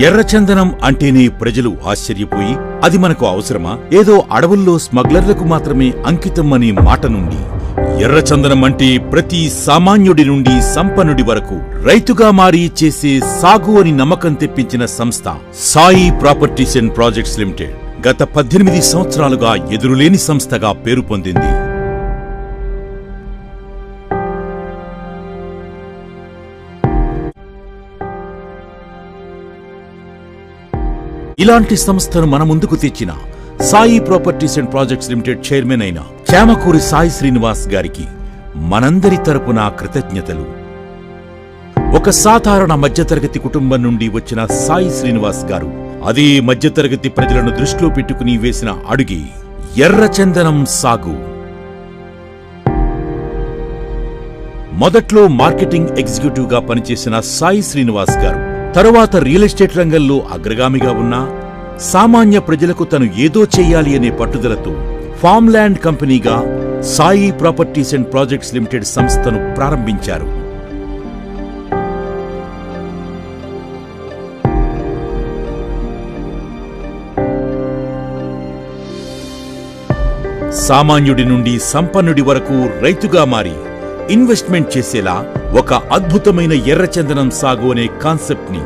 ఎర్రచందనం అంటేనే ప్రజలు ఆశ్చర్యపోయి అది మనకు అవసరమా? ఏదో అడవుల్లో స్మగ్లర్లకు మాత్రమే అంకితం అనే మాట నుండి. ఎర్రచందనం అంటే ప్రతి సామాన్యుడి నుండి సంపన్నుడి వరకు. రైతుగా మారి చేసే సాగు అని నమ్మకం తెప్పించిన సంస్థ Sai properties and projects limited. గత పద్దెనిమిది సంవత్సరాలుగా ఎదురులేని సంస్థగా పేరు పొందింది. ఇలాంటి సంస్థను మన ముందుకు తెచ్చిన Sai properties and projects limited chairman అయిన చామకూరి సాయి శ్రీనివాస్ గారికి మనందరి తరపున కృతజ్ఞతలు. ఒక సాధారణ మధ్యతరగతి కుటుంబం నుండి వచ్చిన సాయి శ్రీనివాస్ గారు అదే మధ్యతరగతి ప్రజలను దృష్టిలో పెట్టుకుని వేసిన అడుగే ఎర్రచందనం సాగు. మొదట్లో మార్కెటింగ్ ఎగ్జిక్యూటివ్గా పనిచేసిన సాయి శ్రీనివాస్ గారు తరువాత రియల్ ఎస్టేట్ రంగంలో అగ్రగామిగా ఉన్నా సామాన్య ప్రజలకు తను ఏదో చెయ్యాలి అనే పట్టుదలతో farm land కంపెనీగా Sai properties and projects limited సంస్థను ప్రారంభించారు. సామాన్యుడి నుండి సంపన్నుడి వరకు రైతుగా మారి ఇన్వెస్ట్మెంట్ చేసేలా ఒక అద్భుతమైన ఎర్రచందనం సాగు అనే కాన్సెప్ట్ని